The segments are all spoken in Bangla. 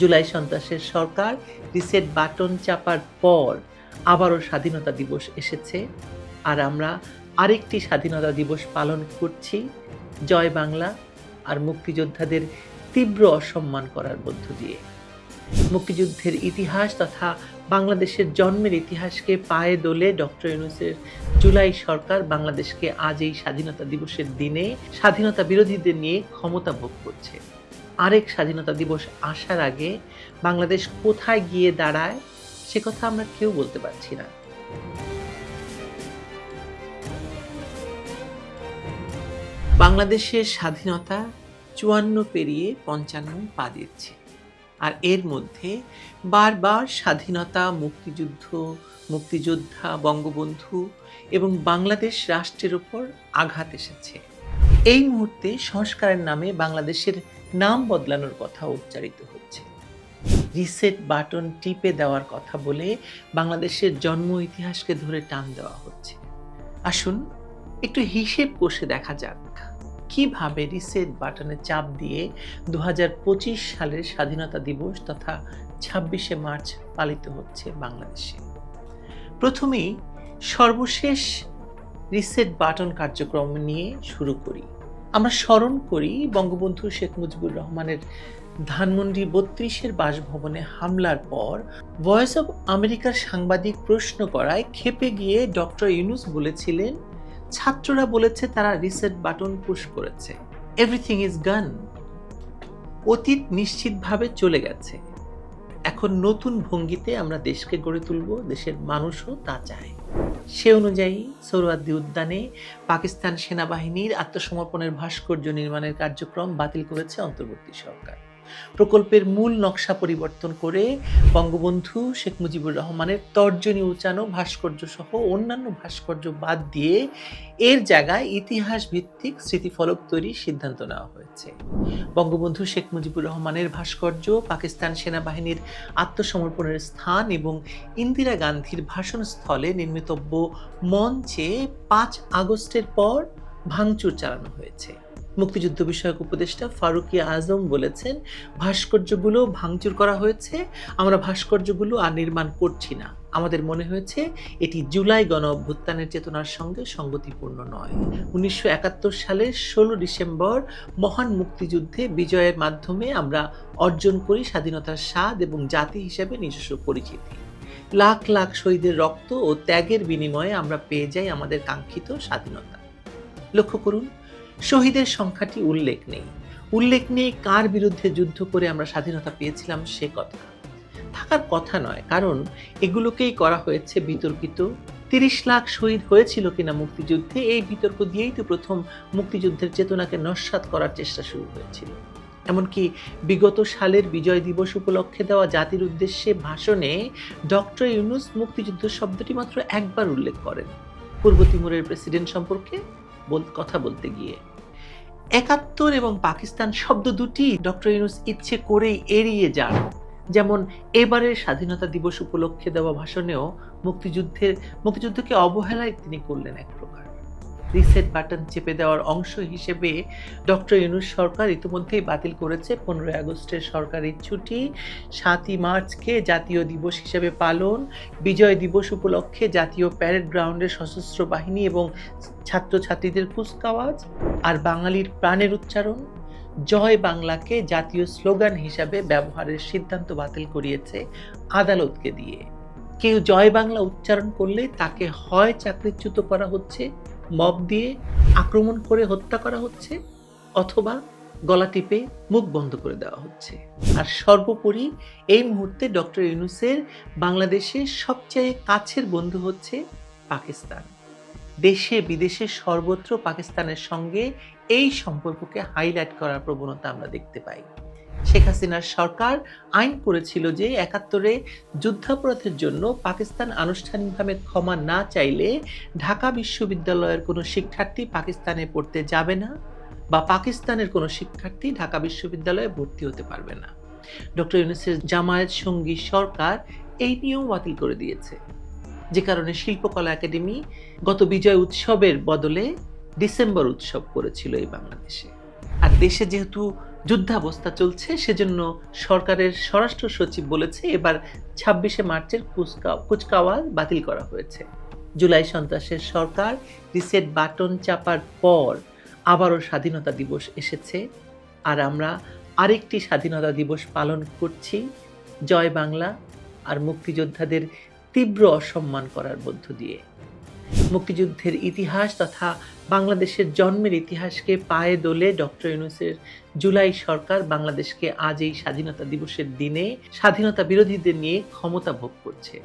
জুলাই সন্ত্রাসের সরকার রিসেট বাটন চাপার পর আবারও স্বাধীনতা দিবস এসেছে। আর আমরা আরেকটি স্বাধীনতা দিবস পালন করছি, জয় বাংলা আর মুক্তিযোদ্ধাদের তীব্র অসম্মান করার মধ্য দিয়ে। মুক্তিযুদ্ধের ইতিহাস তথা বাংলাদেশের জন্মের ইতিহাসকে পায়ে দোলে ডক্টর ইউনুসের জুলাই সরকার বাংলাদেশকে আজ এই স্বাধীনতা দিবসের দিনে স্বাধীনতা বিরোধীদের নিয়ে ক্ষমতা ভোগ করছে। আরেক স্বাধীনতা দিবস আসার আগে বাংলাদেশ কোথায় গিয়ে দাঁড়ায়, সে কথা আমরা কেউ বলতে পারছি না। বাংলাদেশের স্বাধীনতা চুয়ান্ন পেরিয়ে পঞ্চান্ন পা দিচ্ছে আর এর মধ্যে বারবার স্বাধীনতা, মুক্তিযুদ্ধ, মুক্তিযোদ্ধা, বঙ্গবন্ধু এবং বাংলাদেশ রাষ্ট্রের উপর আঘাত এসেছে। এই মুহূর্তে সংস্কারের নামে বাংলাদেশের নাম বদলানোর কথা উচ্চারিত হচ্ছে। রিসেট বাটন টিপে দেওয়ার কথা বলে বাংলাদেশের জন্ম ইতিহাসকে ধরে টান দেওয়া হচ্ছে। আসুন একটু হিসেব কষে দেখা যাক কীভাবে রিসেট বাটনে চাপ দিয়ে দু হাজার পঁচিশ সালের স্বাধীনতা দিবস তথা ছাব্বিশে মার্চ পালিত হচ্ছে বাংলাদেশে। প্রথমেই সর্বশেষ রিসেট বাটন কার্যক্রম নিয়ে শুরু করি। আমরা স্মরণ করি বঙ্গবন্ধু শেখ মুজিবুর রহমানের ধানমন্ডি বত্রিশের বাসভবনে হামলার পর ভয়েস অব আমেরিকার সাংবাদিক প্রশ্ন করায় খেপে গিয়ে ডক্টর ইউনুস বলেছিলেন, ছাত্ররা বলেছে তারা রিসেট বাটন পুশ করেছে। এভরিথিং ইজ গান অতীত নিশ্চিতভাবে চলে গেছে। এখন নতুন ভঙ্গিতে আমরা দেশকে গড়ে তুলব, দেশের মানুষও তা চায়। সে অনুযায়ী সৌরাদ্দি উদ্যানে পাকিস্তান সেনাবাহিনীর আত্মসমর্পণের ভাস্কর্য নির্মাণের কার্যক্রম বাতিল করেছে অন্তর্বর্তী সরকার। প্রকল্পের মূল নকশা পরিবর্তন করে বঙ্গবন্ধু শেখ মুজিবুর রহমানের তর্জনী উচানো ভাস্কর্য সহ অন্যান্য ভাস্কর্য বাদ দিয়ে এর জায়গায় ইতিহাস ভিত্তিক স্মৃতিফলক তৈরির সিদ্ধান্ত নেওয়া হয়েছে। বঙ্গবন্ধু শেখ মুজিবুর রহমানের ভাস্কর্য পাকিস্তান সেনাবাহিনীর আত্মসমর্পণের স্থান এবং ইন্দিরা গান্ধীর ভাষণস্থলে নির্মিতব্য মঞ্চে পাঁচ আগস্টের পর ভাঙচুর চালানো হয়েছে। মুক্তিযুদ্ধ বিষয়ক উপদেষ্টা ফারুকি আজম বলেছেন, ভাস্কর্যগুলো ভাঙচুর করা হয়েছে, আমরা ভাস্কর্যগুলো আর নির্মাণ করছি না। আমাদের মনে হয়েছে এটি জুলাই গণ অভ্যুত্থানের চেতনার সঙ্গে সঙ্গতিপূর্ণ নয়। উনিশশো সালের ষোলো ডিসেম্বর মহান মুক্তিযুদ্ধে বিজয়ের মাধ্যমে আমরা অর্জন করি স্বাধীনতার স্বাদ এবং জাতি হিসেবে নিজস্ব পরিচিতি। লাখ লাখ শহীদের রক্ত ও ত্যাগের বিনিময়ে আমরা পেয়ে যাই আমাদের কাঙ্ক্ষিত স্বাধীনতা। লক্ষ্য করুন শহীদের সংখ্যাটি উল্লেখ নেই। উল্লেখ নেই কার বিরুদ্ধে যুদ্ধ করে আমরা স্বাধীনতা পেয়েছিলাম সে কথা। থাকার কথা নয়, কারণ এগুলোকেই করা হয়েছে বিতর্কিত। তিরিশ লাখ শহীদ হয়েছিল কিনা মুক্তিযুদ্ধে, এই বিতর্ক দিয়েই তো প্রথম মুক্তিযুদ্ধের চেতনাকে নস্বাত করার চেষ্টা শুরু হয়েছিল। এমনকি বিগত সালের বিজয় দিবস উপলক্ষে দেওয়া জাতির উদ্দেশ্যে ভাষণে ডক্টর ইউনুস মুক্তিযুদ্ধ শব্দটি মাত্র একবার উল্লেখ করেন। পূর্ব তিমুরের প্রেসিডেন্ট সম্পর্কে কথা বলতে গিয়ে। একাত্তর এবং পাকিস্তান শব্দ দুটি ডক্টর ইউনুস ইচ্ছে করেই এড়িয়ে যান। যেমন, এবারের স্বাধীনতা দিবস উপলক্ষে দেওয়া ভাষণেও মুক্তিযুদ্ধের, মুক্তিযুদ্ধকে অবহেলায় তিনি করলেন এক প্রকার। রিসেট বাটন চেপে দেওয়ার অংশ হিসেবে ডক্টর ইউনুস সরকার ইতিমধ্যেই বাতিল করেছে। পনেরোই আগস্টের সরকারি ছুটি, সাতই মার্চকে জাতীয় দিবস হিসেবে পালন, বিজয় দিবস উপলক্ষে জাতীয় প্যারেড গ্রাউন্ডে সশস্ত্র বাহিনী এবং ছাত্রছাত্রীদের কুচকাওয়াজ, আর বাঙালির প্রাণের উচ্চারণ। জয় বাংলাকে জাতীয় স্লোগান হিসাবে ব্যবহারের সিদ্ধান্ত বাতিল করিয়েছে আদালতকে দিয়ে। কেউ জয় বাংলা উচ্চারণ করলে তাকে হয় চাকরিচ্যুত করা হচ্ছে মব দিয়ে আক্রমণ করে হত্যা করা হচ্ছে অথবা গলা টিপে মুখ বন্ধ করে দেওয়া হচ্ছে। আর সর্বোপরি এই মুহূর্তে ডক্টর ইউনুসের বাংলাদেশের সবচেয়ে কাছের বন্ধু হচ্ছে পাকিস্তান। দেশে বিদেশে সর্বত্র পাকিস্তানের সঙ্গে এই সম্পর্ককে হাইলাইট করার প্রবণতা আমরা দেখতে পাই। শেখ হাসিনার সরকার আইন করেছিল যে একাত্তরে যুদ্ধাপরাধের জন্য পাকিস্তান আনুষ্ঠানিকভাবে ক্ষমা না চাইলে ঢাকা বিশ্ববিদ্যালয়ের কোনো শিক্ষার্থী পাকিস্তানে পড়তে যাবে না বা পাকিস্তানের কোনো শিক্ষার্থী ঢাকা বিশ্ববিদ্যালয়ে ভর্তি হতে পারবে না। ডক্টর ইউনুসের জামায়াত সঙ্গী সরকার এই নিয়েও বাতিল করে দিয়েছে। যে কারণে শিল্পকলা একাডেমি গত বিজয় উৎসবের বদলে ডিসেম্বর উৎসব করেছিল এই বাংলাদেশে। আর দেশে যেহেতু যুদ্ধাবস্থা চলছে, সেজন্য সরকারের স্বরাষ্ট্র সচিব বলেছে এবার ছাব্বিশে মার্চের কুচকা- কুচকাওয়াজ বাতিল করা হয়েছে। জুলাই সন্ত্রাসের সরকার রিসেট বাটন চাপার পর আবারও স্বাধীনতা দিবস এসেছে। আর আমরা আরেকটি স্বাধীনতা দিবস পালন করছি, জয় বাংলা আর মুক্তিযোদ্ধাদের তীব্র অসম্মান করার মধ্য দিয়ে। মুক্তিযুদ্ধের ইতিহাস তথা বাংলাদেশের জন্মের ইতিহাসকে পায়ে দোলে ডক্টর ইউনুসের জুলাই সরকার বাংলাদেশকে আজ এই স্বাধীনতা দিবসের দিনে স্বাধীনতা বিরোধীদের নিয়ে ক্ষমতা ভোগ করছে।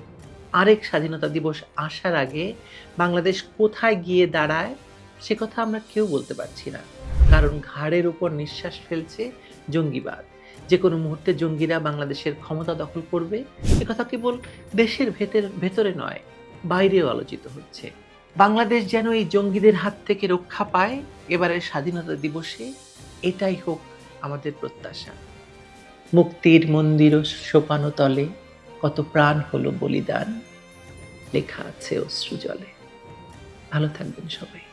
আরেক স্বাধীনতা দিবস আসার আগে বাংলাদেশ কোথায় গিয়ে দাঁড়ায় সে কথা আমরা কেউ বলতে পারছি না। কারণ ঘাড়ের উপর নিঃশ্বাস ফেলছে জঙ্গিবাদ। যে কোনো মুহূর্তে জঙ্গিরা বাংলাদেশের ক্ষমতা দখল করবে। কথা কেবল দেশের ভেতর ভেতরে নয় বাইরেও আলোচিত হচ্ছে। বাংলাদেশ যেন এই জঙ্গিদের হাত থেকে রক্ষা পায়, এবারের স্বাধীনতা দিবসে এটাই হোক আমাদের প্রত্যাশা। মুক্তির মন্দির ও সোপানো তলে কত প্রাণ হলো বলিদান, লেখা আছে অশ্রু জলে ভালো থাকবেন সবাই।